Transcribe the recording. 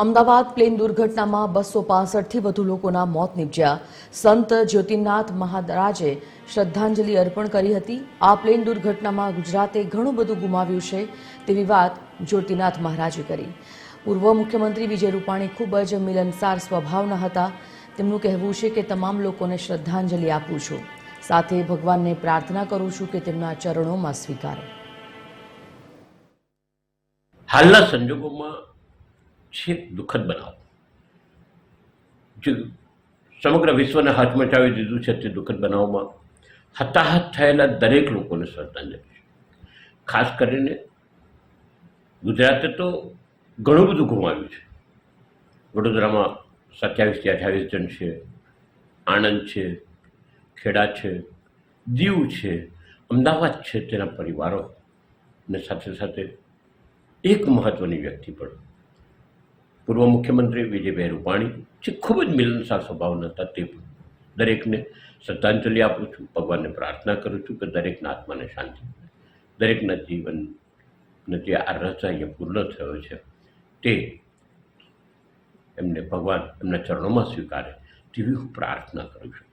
Ahmedabad plane દુર્ઘટનામાં બસો પાસઠથી વધુ લોકોના મોત નિપજ્યા. સંત જ્યોતિનાથ મહારાજે શ્રદ્ધાંજલિ અર્પણ કરી હતી. આ પ્લેન દુર્ઘટનામાં ગુજરાતે ઘણું બધું ગુમાવ્યું છે તેવી વાત જ્યોતિનાથ મહારાજે કરી. પૂર્વ મુખ્યમંત્રી વિજય રૂપાણી ખૂબ જ મિલનસાર સ્વભાવના હતા. તેમનું કહેવું છે કે તમામ લોકોને શ્રદ્ધાંજલિ આપું છું. સાથે ભગવાનને પ્રાર્થના કરું છું કે તેમના ચરણોમાં સ્વીકારે. હાલના સંજોગોમાં છે દુઃખદ બનાવ. જે સમગ્ર વિશ્વને હચમચાવી દીધું છે તે દુઃખદ બનાવમાં હતાહત થયેલા દરેક લોકોને શ્રદ્ધાંજલિ ખાસ કરીને ગુજરાતે તો ઘણું બધું ગુમાવ્યું છે. વડોદરામાં સત્યાવીસથી અઠ્યાવીસ જણ છે, આણંદ છે, ખેડા છે, દીવ છે, અમદાવાદ છે તેના પરિવારો ને સાથે સાથે એક મહત્ત્વની વ્યક્તિ પણ પૂર્વ મુખ્યમંત્રી વિજયભાઈ રૂપાણી, જે ખૂબ જ મિલનસાર સ્વભાવના હતા તે પણ. દરેકને શ્રદ્ધાંજલિ આપું છું, ભગવાનને પ્રાર્થના કરું છું કે દરેકના આત્માને શાંતિ દરેકના જીવનને જે આ રસ અહીંયા પૂર્ણ થયો છે. તે એમને ભગવાન એમના ચરણોમાં સ્વીકારે તેવી હું પ્રાર્થના કરું છું